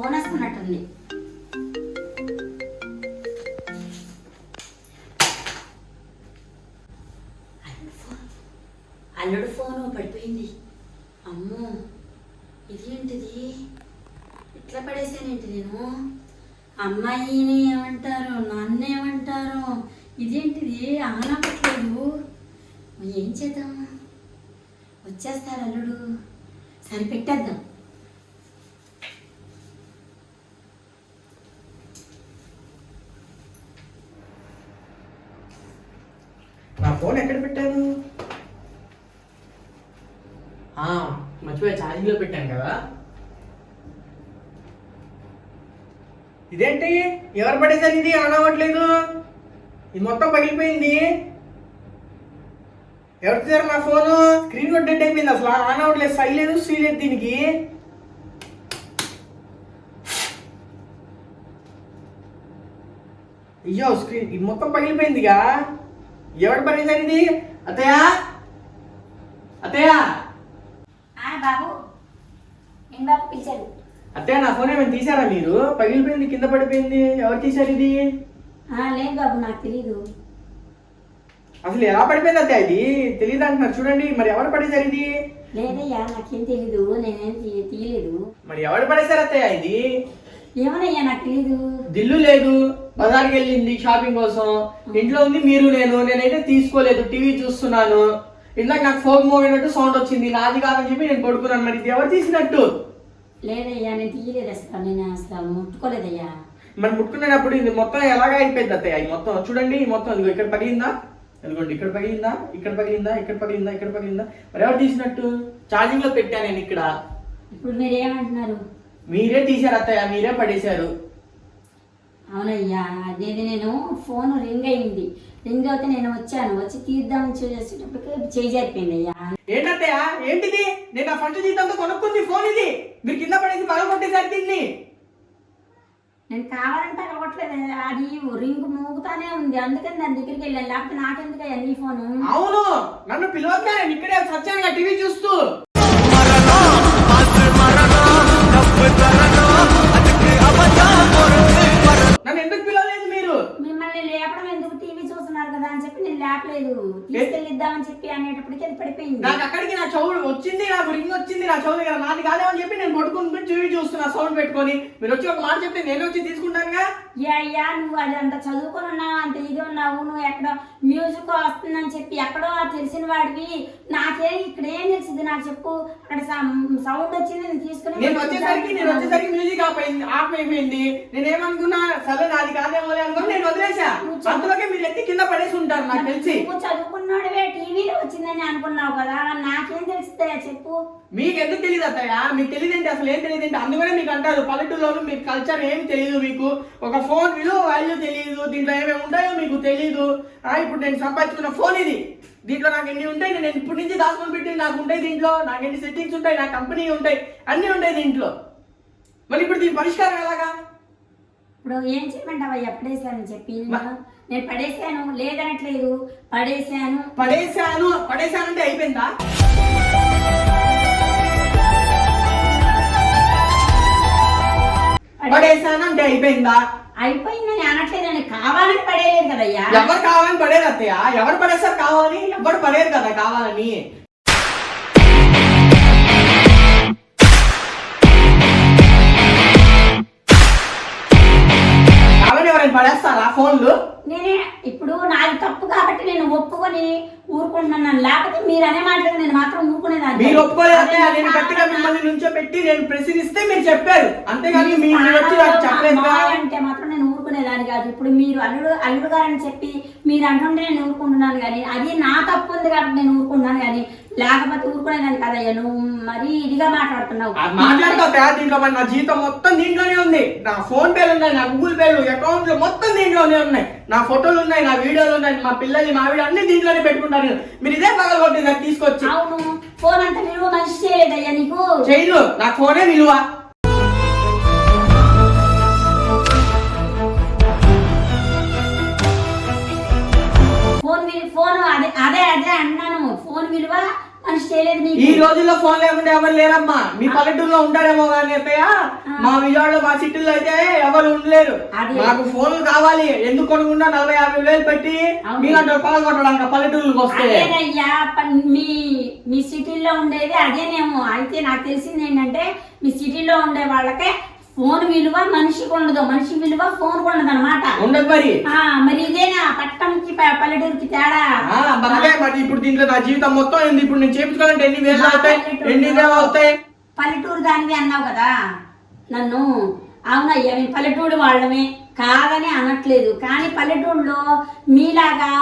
Phone వస్తున్నట్టుంది అల్లుడు phone అల్లుడు phone పడిపోయింది. అమ్మో ఇదేంటిది ఇట్లా పడేసానేంటి నేను? అమ్మాయిని ఏమంటారు? నాన్న ఏమంటారు? ఇదేంటిది? ఆనపట్లేదు. ఏం చేద్దాం? వచ్చేస్తారు అల్లుడు. సరిపెట్టేద్దాం. ఫోన్ ఎక్కడ పెట్టాను? ఆ, మర్చిపోయా ఛార్జింగ్లో పెట్టాను కదా. ఇదేంటి? ఎవరు పడేసారు ఇది? ఆన్ అవ్వట్లేదు. ఇది మొత్తం పగిలిపోయింది. ఎవరు తీసారు నా ఫోను? స్క్రీన్ కూడా డెడ్ అయిపోయింది అసలు. ఆన్ అవ్వట్లేదు సై లేదు సీ లేదు దీనికి. అయ్యో స్క్రీన్ ఇది మొత్తం పగిలిపోయిందిగా. ఎవరు పడేసారు ఇది అత్తయ్య? అత్తయ్య? బాబు. ఏం బాబు పిలిచారు? అత్తయ్య నా ఫోన్ ఏమైనా తీసారా మీరు? పగిలిపోయింది కింద పడిపోయింది ఎవరు తీశారు ఇది? లేదు బాబు నాకు తెలీదు. అసలు ఎలా పడిపోయింది అత్తయ్య ఇది? తెలియదు అంటున్నారు. చూడండి మరి ఎవరు పడేశారు ఇది? లేదయ్యా నాకేం తెలీదు. నేనేం తీయలేదు. మరి ఎవరు పడేశారు అత్తయ్య ఇది? ఏమనయ్యా నాకు తెలీదు. దిల్లు లేదు. బజార్కి వెళ్ళింది షాపింగ్ కోసం. ఇంట్లో ఉంది మీరు నేను. నేనైతే తీసుకోలేదు. టీవీ చూస్తున్నాను. ఇందాక నాకు ఫోన్ మోగినట్టు సౌండ్ వచ్చింది. నాది కాదని చెప్పి నేను పడుకున్నాను. మరి ఇది ఎవరు తీసినట్టు? లేదయ్యా నేను తీయలేదు అసలు. నేను అసలు ముట్టుకోలేదయ్యా. మరి ముట్టుకునేటప్పుడు ఇది మొత్తం ఎలాగ అయిపోయింది అత్తయ్య? ఈ మొత్తం చూడండి ఈ మొత్తం ఇదిగో ఇక్కడ పగిలిందా? ఇదిగోండి ఇక్కడ పగిలిందా? ఇక్కడ పగిలిందా? ఇక్కడ పగిలిందా? ఇక్కడ పగిలిందా? మరి ఎవరు తీసినట్టు? ఛార్జింగ్లో పెట్టాను నేను ఇక్కడ. ఇప్పుడు మీరు ఏమంటున్నారు? మీరే తీశారు అత్తయ్య మీరే పడేశారు. అవునయ్యా అదేది నేను ఫోన్ రింగ్ అయింది. రింగ్ అయితే నేను వచ్చాను వచ్చి తీద్దామని చూసేటప్పటికి చేయి జరిపోయింది అయ్యా ఏంటత్తయ్య ఏంటిది? నేను నా ఫంక్షన్ జీతంతో కొనుక్కుంది ఫోన్ ఇది. మీరు కింద పడేసి పగల కొట్టేసరికి దీన్ని. నేను కావాలంటే అడగట్లేదు అది రింగ్ మోగుతానే ఉంది. అందుకని దాని దగ్గరికి వెళ్ళాను. లేకపోతే నాకెందుకయ్యా నీ ఫోను? అవును నన్ను పిలవద్దా నేను ఇక్కడే సత్యాన్ని టీవీ చూస్తూ. లేపలేదు తీసుకెళ్ళిద్దామని చెప్పి అనేటప్పటికి అది పడిపోయింది. నాకు అక్కడికి నా చెవుడు వచ్చింది నాకు రింగ్ వచ్చింది నా చెవుడు కదా నాది కాదేమని చెప్పి నేను పడుకుని టీవీ చూస్తున్నా సౌండ్ పెట్టుకొని. మీరు వచ్చి ఒక మాట చెప్తే నేను వచ్చి తీసుకుంటానుగా? అయ్యా నువ్వు అది అంత చదువుకొని ఉన్నావు? అంత ఇది ఉన్నావు. నువ్వు ఎక్కడో మ్యూజిక్ వస్తుందని చెప్పి ఎక్కడో తెలిసిన వాడివి. నాకే ఇక్కడ ఏం తెలిసింది నాకు చెప్పు. అక్కడ సౌండ్ వచ్చింది నేను తీసుకుని నేను వచ్చేసరికి నేను వచ్చేసరికి మ్యూజిక్ అయింది ఆఫ్ అయిపోయింది. నేను ఏమనుకున్నా సరే నాది కాదేమో అనుకుని నేను వదిలేసా. అంతలోకే మీరు ఎత్తి కింద పడేసి ఉంటారు నాకు తెలిసి. నువ్వు చదువుకున్నాడువే టీవీలో వచ్చిందని అనుకున్నావు కదా నాకేం తెలుస్తుందా చెప్పు. మీకు ఎందుకు తెలియదు అత్తయ్య? మీకు తెలియదంటే అసలు ఏం తెలియదంటే అందుకనే మీకు అంటారు. పల్లెటూరులో మీకు కల్చర్ ఏం తెలియదు మీకు. ఒక ఫోన్ విలువ వాల్యూ తెలియదు దీంట్లో ఏమేమి ఉంటాయో మీకు తెలియదు ఇప్పుడు నేను సంపాదించుకున్న ఫోన్ ఇది. దీంట్లో నాకు ఎన్ని ఉంటాయి. నేను ఇప్పటి నుంచి దాచుకొని పెట్టి నాకు ఉంటాయి దీంట్లో. నాకు ఎన్ని సెట్టింగ్స్ ఉంటాయి నా కంపెనీ ఉంటాయి. అన్నీ ఉంటాయి దీంట్లో. మరి ఇప్పుడు దీని పరిష్కారం ఎలాగా? ఇప్పుడు ఏం చేయమంటావా ఎప్పుడేసానని చెప్పి నేను పడేసాను లేదనట్లేదు. పడేసాను పడేశాను. పడేశానంటే అయిపోయిందా? పడేశాను అంటే అయిపోయిందా? అయిపోయిందని అనట్లేదని కావాలని పడేయలేదు కదయ్యా. ఎవరు కావాలని పడేది అత్తయ్య? ఎవరు పడేసారు కావాలని? ఎవరు పడేరు కదా కావాలని. కావాలని ఎవరైనా పడేస్తారా ఫోన్లు? నేనే ఇప్పుడు నాది తప్పు కాబట్టి నేను ఒప్పుకొని ఊరుకుంటున్నాను. లేకపోతే మీరు అనే మాటలు నేను మాత్రం ఊరుకునేదాన్ని. మీరు ఒప్పుకోలేదు నేను గట్టిగా మిమ్మల్ని నుంచో పెట్టి నేను ప్రశ్నిస్తే మీరు చెప్పారు. అంతేగాని మీరు వచ్చి నాకు చెప్పలేదుగా అంటే మాత్రం నేను ఊరుకునేదాన్ని కాదు. ఇప్పుడు మీరు అల్లుడు అల్లుడు గారని చెప్పి మీరు అంటుంటే నేను ఊరుకుంటున్నాను కానీ అది నా తప్పు ఉంది కాబట్టి నేను ఊరుకుంటున్నాను కానీ లేకపోతే ఊరుకునేదాన్ని కదయ్యా నువ్వు మరీ ఇదిగా మాట్లాడుతున్నావు. మాట్లాడుతా దీంట్లో మరి నా జీవితం మొత్తం దీంట్లోనే ఉంది. నా ఫోన్ పేలు ఉన్నాయి నా గూగుల్ పేలు అకౌంట్లు మొత్తం దీంట్లోనే ఉన్నాయి. నా ఫోటోలు ఉన్నాయి నా వీడియోలు ఉన్నాయి మా పిల్లలు మా వీడియో అన్ని దీంట్లోనే పెట్టుకుంటారు. మీరు ఇదే పగల కొట్టి నాకు తీసుకొచ్చి. అవును ఫోన్ అంతా విలువ మనిషి చేయలేదయ్యా నీకు? చేయదు నా ఫోనే విలువ ఫోన్ అదే అదే అదే అన్నాను. ఫోన్ విలువ మనిషి చేయలేదు ఈ నీకు రోజుల్లో ఫోన్ లేకుండా ఎవరు లేరమ్మా? మీ పల్లెటూరులో ఉంటారేమో కానీ అత్తయ్య మా విజయవాడలో మా సిటీలో అయితే ఎవరు ఉండలేరు. అదే. మాకు ఫోన్లు కావాలి. ఎందుకు కొనుక్కుంటా నలభై యాభై వేలు పెట్టి అవును. మీలాంటి పాలు కొట్టడానికి పల్లెటూరులకు వస్తే. అదేనయ్యా మీ మీ సిటీలో ఉండేది అదేనేమో. అయితే నాకు తెలిసింది ఏంటంటే మీ సిటీలో ఉండే వాళ్ళకే ఫోన్ విలువ మనిషికి ఉండదు. మనిషి విలువ ఫోన్ ఉండదు అనమాట ఉండదు మరి. మరి ఇదేనా? పట్టణంకి పల్లెటూరుకి తేడా? మరి ఇప్పుడు దీంట్లో నా జీవితం మొత్తం ఏంది? ఇప్పుడు నేను చేపించుకోవాలంటే ఎన్ని వేలు అవుతాయి? ఎన్ని వేలు అవుతాయి? పల్లెటూరు దానివి అన్నావు కదా. నన్ను అవునయ్యా మేము పల్లెటూరు వాళ్ళమే కాదని అనట్లేదు. కానీ పల్లెటూరులో మీలాగా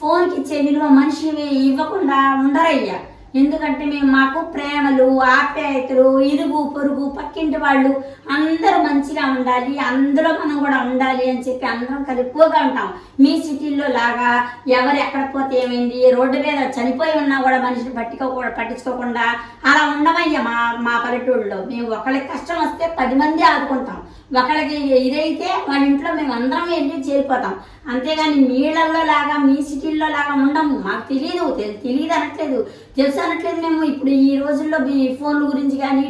ఫోన్కి ఇచ్చే విలువ మనిషి ఇవ్వకుండా ఉండరయ్యా. ఎందుకంటే మేము మాకు ప్రేమలు ఆప్యాయతలు ఇరుగు పొరుగు పక్కింటి వాళ్ళు అందరూ మంచిగా ఉండాలి అందులో మనం కూడా ఉండాలి అని చెప్పి అందరం కలుపుకోగా ఉంటాం. మీ సిటీల్లో లాగా ఎవరు ఎక్కడ పోతే ఏమైంది రోడ్డు మీద చనిపోయి ఉన్నా కూడా మనిషిని పట్టుకోకూడదు పట్టించుకోకుండా అలా ఉండమయ్య మా మా పల్లెటూళ్ళలో. మేము ఒకళ్ళకి కష్టం వస్తే పది మంది ఆదుకుంటాం. ఒకళ్ళకి ఇదైతే వాళ్ళ ఇంట్లో మేము అందరం వెళ్ళి చేరిపోతాం. అంతేగాని మీళ్ళల్లో లాగా మీ సిటీల్లో లాగా ఉండము. మాకు తెలియదు తెలియదు అనట్లేదు. తెలుసు అనట్లేదు మేము. ఇప్పుడు ఈ రోజుల్లో ఈ ఫోన్ల గురించి కానీ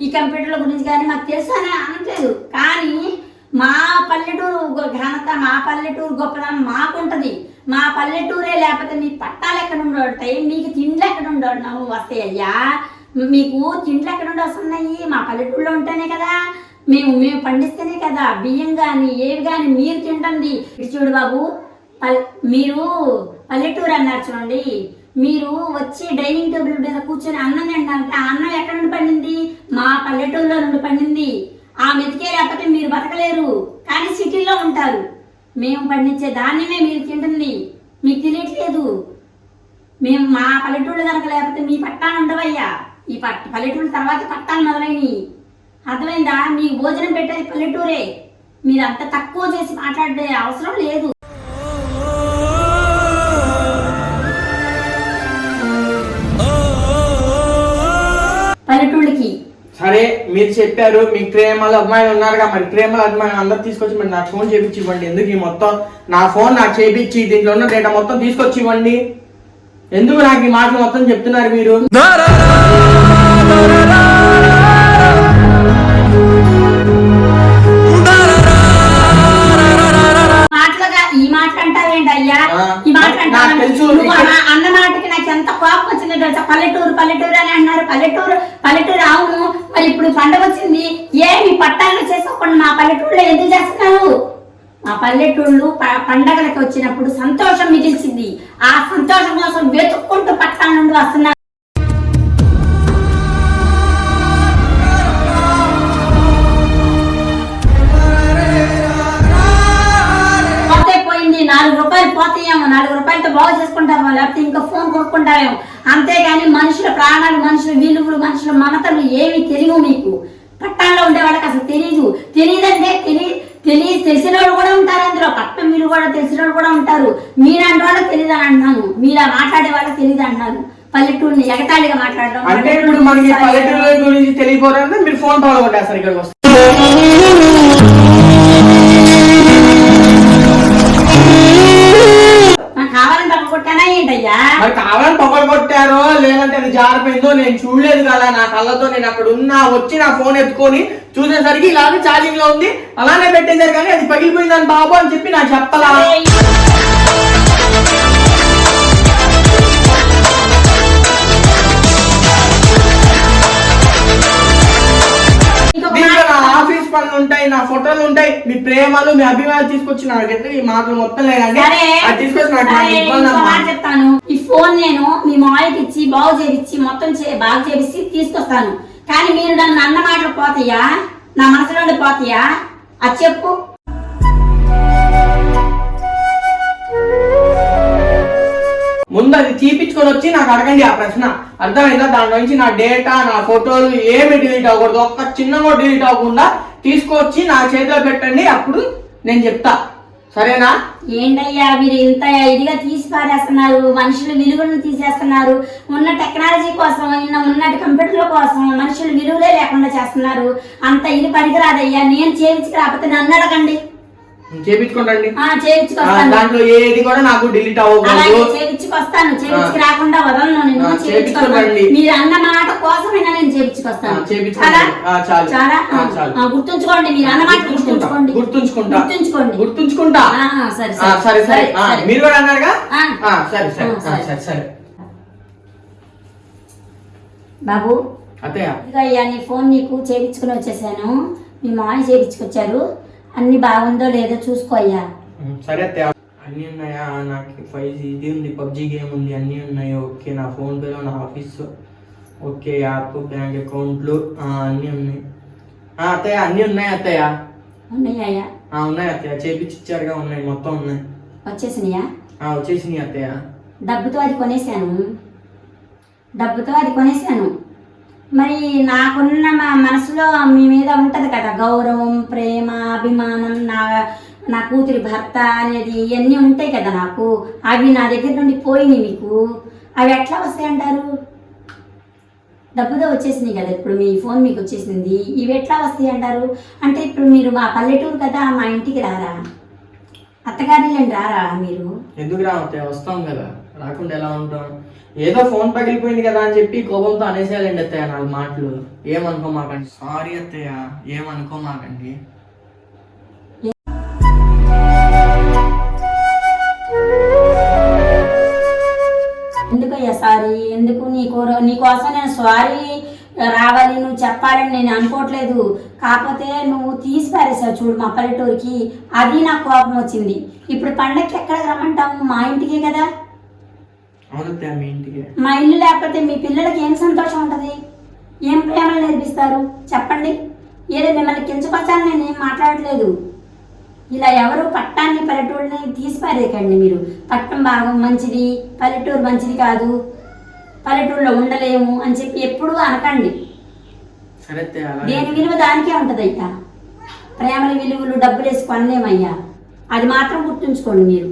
ఈ కంప్యూటర్ల గురించి కానీ మాకు తెలుసు అని అనట్లేదు. కానీ మా పల్లెటూరు ఘనత మా పల్లెటూరు గొప్పదనం మాకుంటుంది. మా పల్లెటూరే లేకపోతే మీ పట్టాలు ఎక్కడ ఉండి మీకు తిండ్లు ఎక్కడ ఉండవు వస్తాయి అయ్యా. మీకు తిండ్లు ఎక్కడ ఉండి వస్తున్నాయి? మా పల్లెటూరులో ఉంటేనే కదా. మేము మేము పండిస్తేనే కదా బియ్యం కానీ ఏవి కానీ మీరు తింటుంది చూడు బాబు పల్ మీరు పల్లెటూరు అన్నారు చూడండి. మీరు వచ్చి డైనింగ్ టేబుల్ మీద కూర్చొని అన్నం తింటారంటే ఆ అన్నం ఎక్కడ నుండి పండింది? మా పల్లెటూరులో నుండి పండింది. ఆ మెతికే లేకపోతే మీరు బతకలేరు. కానీ సిటీలో ఉంటారు. మేము పండించే ధాన్యమే మీరు తింటుంది. మీకు తెలియట్లేదు. మేము మా పల్లెటూళ్ళు కనుక లేకపోతే మీ పట్టాలు ఉండవయ్యా. ఈ పట్ పల్లెటూరు తర్వాత పట్టాలు మొదలైనవి అర్థమైందా? మీకు భోజనం పెట్టేది పల్లెటూరే. మీరు అంత తక్కువ చేసి మాట్లాడే అవసరం లేదు. పల్లెటూళ్ళకి. సరే మీరు చెప్పారు మీకు ప్రేమలు అభిమానులు ఉన్నారుగా. మరి ప్రేమలు అభిమానులు అందరు తీసుకొచ్చి మరి నాకు ఫోన్ చేపించి ఇవ్వండి. ఎందుకు ఈ మొత్తం? నా ఫోన్ నాకు చేపించి దీంట్లో ఉన్న డేటా మొత్తం తీసుకొచ్చి ఇవ్వండి. ఎందుకు నాకు ఈ మాటలు మొత్తం చెప్తున్నారు మీరు? పల్లెటూరు పల్లెటూరు అని అన్నారు. పల్లెటూరు పల్లెటూరు అవును మరి ఇప్పుడు పండగ వచ్చింది. ఏమి పట్టాలు చేసుకోకుండా మా పల్లెటూరులో ఎందుకు చేస్తున్నారు? మా పల్లెటూళ్ళు ప- పండగలకి వచ్చినప్పుడు సంతోషం మిగిల్చింది. ఆ సంతోషం కోసం వెతుక్కుంటూ పట్టాల నుండి వస్తున్నారు. మనుషుల మమతలు ఏమి తెలియవు మీకు. పట్టణంలో ఉండే వాళ్ళకి అసలు తెలియదు తెలియదంటే తెలియ తెలియ తెలిసిన వాళ్ళు కూడా ఉంటారు అందులో. పట్టణం మీరు కూడా తెలిసిన వాళ్ళు కూడా ఉంటారు. మీరంటే వాళ్ళకి తెలియదు అని అంటున్నాను. మీరు మాట్లాడే వాళ్ళకి తెలియదు అంటున్నాను. పల్లెటూరుని ఎగతాళిగా మాట్లాడడం అంటే ఇప్పుడు మనకి పల్లెటూరు గురించి మీరు ఫోన్ కొట్టేస్తారు లేదంటే అది జారిపోయిందో నేను చూడలేదు కదా నా కళ్ళతో నేను అక్కడ ఉన్నా వచ్చి నా ఫోన్ ఎత్తుకొని చూసేసరికి ఇలాగే ఛార్జింగ్లో ఉంది. అలానే పెట్టేశారు కానీ అది పగిలిపోయిందని బాబు అని చెప్పి నాకు చెప్పలా. ఆఫీస్ పనులు ఉంటాయి నా ఫోటోలు ఉంటాయి మీ ప్రేమలు మీ అభిమానాలు తీసుకొచ్చి నాకు ఎట్లా ఈ మాటలు మొత్తం లేదండి. సరే అది తీసుకొచ్చి నాకు నాకు సరే, ఇబ్బంది ఇంకో అమ్మా. మాట చెప్తాను. ఈ ఫోన్ నేను మీ మాయకి ఇచ్చి బాగు చేపించి మొత్తం చే- బాగు చేపించి తీసుకొస్తాను. కానీ మీరు నన్ను అన్న మాటలు పోతాయా? నా మనసులో పోతాయా? అది చెప్పు. ముందు అది తీపిచ్చుకొని వచ్చి నాకు అడగండి ఆ ప్రశ్న. అర్థమైందా? దాని నుంచి నా డేటా నా ఫోటోలు ఏమి డిలీట్ అవ్వకూడదు. ఒక్క చిన్న కూడా డిలీట్ అవ్వకుండా తీసుకొచ్చి నా చేతిలో పెట్టండి అప్పుడు నేను చెప్తా. సరేనా? ఏంటయ్యా మీరు ఇంత ఇదిగా తీసి పారేస్తున్నారు మనుషుల విలువలను తీసేస్తున్నారు. ఉన్న టెక్నాలజీ కోసం ఉన్న ఉన్న కంప్యూటర్ల కోసం మనుషుల విలువలే లేకుండా చేస్తున్నారు. అంత ఇది పనికిరాదయ్యా నేను చేయించి రాకపోతే నన్ను అడగండి. చేపించుకోండి దాంట్లో ఏది కూడా నాకు డిలీట్ అవ్వకూడదు. చేయించుకొస్తాను చేయించుకు రాకుండా వదలను నేను చేయించుకోండి. మీరు అన్న మాట కోసమైనా నేను చేయించుకోండి. చాలా. గుర్తుంచుకోండి. మీరు అన్న మాట గుర్తుంచుకోండి. గుర్తుంచుకుంటా. గుర్తుంచుకోండి. గుర్తుంచుకుంటా. సరే సరే. సరే మీరు కూడా అన్నారుగా? సరే సరే. సరే. సరే బాబు. అత్తయ్య. అయ్యా నీ ఫోన్ నీకు చేయించుకుని వచ్చేసాను. మీ మామయ్య చేయించుకొచ్చారు అన్ని బాగుందో లేదో చూసుకో అయ్యా. ఉమ్, సరే అత్తయ్య. అన్నీ ఉన్నాయా? నాకు ఫైవ్ జీ ఇది ఉంది పబ్జి గేమ్ ఉంది అన్నీ ఉన్నాయి. ఓకే నా ఫోన్ పేలో నా ఆఫీస్ ఓకే యాప్ బ్యాంక్ అకౌంట్లు అన్నీ ఉన్నాయి. అత్తయ్య అన్నీ ఉన్నాయి అత్తయ్య? ఉన్నాయా ఉన్నాయి అత్తయ్య. చేపించి ఇచ్చారుగా ఉన్నాయి మొత్తం ఉన్నాయి. వచ్చేసినాయా? వచ్చేసినాయి అత్తయ్య? డబ్బుతో అది కొనేసాను. డబ్బుతో అది కొనేసాను. మరి నాకున్న మా మనసులో మీ మీద ఉంటుంది కదా గౌరవం ప్రేమ అభిమానం నా నా కూతురి భర్త అనేది ఇవన్నీ ఉంటాయి కదా నాకు. అవి నా దగ్గర నుండి పోయినాయి మీకు. అవి ఎట్లా వస్తాయి అంటారు? డబ్బుతో వచ్చేసింది కదా ఇప్పుడు మీ ఫోన్ మీకు వచ్చేసింది. ఇవి ఎట్లా వస్తాయి అంటారు? అంటే ఇప్పుడు మీరు మా పల్లెటూరు కదా మా ఇంటికి రారా? అత్తగారిని రారా మీరు? ఎందుకు రా వస్తాం కదా. రాకుండా ఎలా ఉంటాం? ఏదో ఫోన్ పగిలిపోయింది కదా అని చెప్పి కోపంతో అనేసేయాలండి అత్తయ్య నాలుగు మాటలు. ఏమనుకోమాకండి? సారీ అత్తయ్య ఏమనుకోమాకండి? ఎందుకయ్యా సారీ? ఎందుకు నీ కోర నీకోసం నేను సారీ రావాలి నువ్వు చెప్పాలని నేను అనుకోవట్లేదు. కాకపోతే నువ్వు తీసి పారేసావు చూడు మా పల్లెటూరికి. అది నాకు కోపం వచ్చింది. ఇప్పుడు పండగకి ఎక్కడికి రమ్మంటావు? మా ఇంటికే కదా? మీ ఇల్లు లేకపోతే మీ పిల్లలకి ఏం సంతోషం ఉంటుంది? ఏం ప్రేమలు నేర్పిస్తారు? చెప్పండి. ఏదో మిమ్మల్ని కించపరచాలని నేను ఏం మాట్లాడట్లేదు. ఇలా ఎవరు పట్టాన్ని పల్లెటూరుని తీసి పారేయకండి మీరు. పట్టణం భాగం మంచిది పల్లెటూరు మంచిది కాదు. పల్లెటూరులో ఉండలేము అని చెప్పి ఎప్పుడూ అనకండి. దేని విలువ దానికే ఉంటుంది అయ్యా. ప్రేమల విలువలు డబ్బులు వేసి కొనలేమయ్యా అది మాత్రం గుర్తుంచుకోండి మీరు.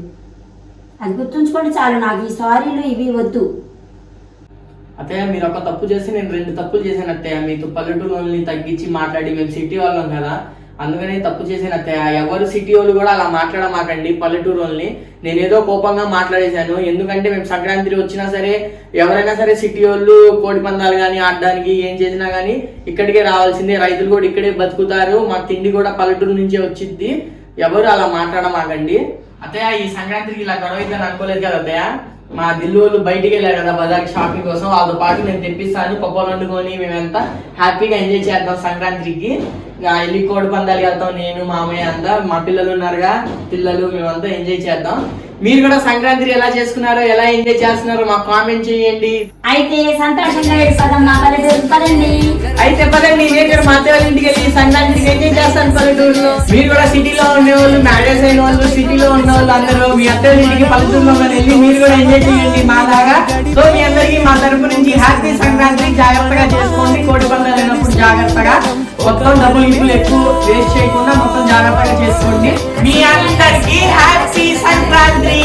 అది గుర్తుంచుకోండి చాలు నాకు ఈ సారీలు ఇవి వద్దు. అత్తయ్య మీరు ఒక తప్పు చేసి నేను రెండు తప్పులు చేశాను అత్తయ్య. మీతో పల్లెటూరు వాళ్ళని తగ్గించి మాట్లాడి మేము సిటీ వాళ్ళం కదా. అందుకనే తప్పు చేశాను అత్తయ్య. ఎవరు సిటీ వాళ్ళు కూడా అలా మాట్లాడమాకండి. పల్లెటూరు వాళ్ళని నేను ఏదో కోపంగా మాట్లాడేశాను. ఎందుకంటే మేము సంక్రాంతి వచ్చినా సరే ఎవరైనా సరే సిటీ వాళ్ళు కోడి పందాలు కానీ ఆడడానికి ఏం చేసినా కానీ ఇక్కడికే రావాల్సిందే. రైతులు కూడా ఇక్కడే బతుకుతారు. మా తిండి కూడా పల్లెటూరు నుంచే వచ్చిద్ది. ఎవరు అలా మాట్లాడమాకండి? అత్తయ్య ఈ సంక్రాంతికి ఇలా గొడవ అయితే అనుకోలేదు కదా అత్తయ్య? మా దిల్లు వాళ్ళు బయటికి వెళ్ళారు కదా బజార్ షాపింగ్ కోసం. వాళ్ళతో పాటు నేను తెప్పిస్తాను పప్పలు వండుకొని మేమంతా హ్యాపీగా ఎంజాయ్ చేద్దాం సంక్రాంతికి. వెళ్ళి కోడి పందాలు వెళ్తాం నేను మామయ్య అంతా మా పిల్లలు ఉన్నారుగా పిల్లలు మేమంతా ఎంజాయ్ చేద్దాం. మీరు కూడా సంక్రాంతి ఎలా చేసుకున్నారో ఎలా ఎంజాయ్ చేస్తున్నారో మాకు కామెంట్ చేయండి. అయితే సంతోషంగా మా పదండి. అయితే పదండి నేను కూడా మా వాళ్ళ ఇంటికి వెళ్ళి సంక్రాంతికి ఎంజాయ్ చేస్తాను పల్లెటూరులో. మీరు కూడా సిటీలో ఉండే వాళ్ళు మ్యారేజ్ అయిన వాళ్ళు సిటీలో ఉన్న వాళ్ళు అందరూ మీ అత్తయ్య ఇంటికి పల్లెటూరులో వెళ్ళి మీరు కూడా ఎంజాయ్ చేయండి మాలాగా. సో మీ అందరికీ మా తరపు నుంచి హ్యాపీ సంక్రాంతి జాగ్రత్తగా చేసుకోండి కోడి పందాలు జాగ్రత్తగా. మొత్తం డబ్బులు గిప్పులు ఎక్కువ వేస్ట్ చేయకుండా మొత్తం జాగ్రత్తగా చేసుకోండి. మీ అందరికీ హ్యాపీ సంక్రాంతి.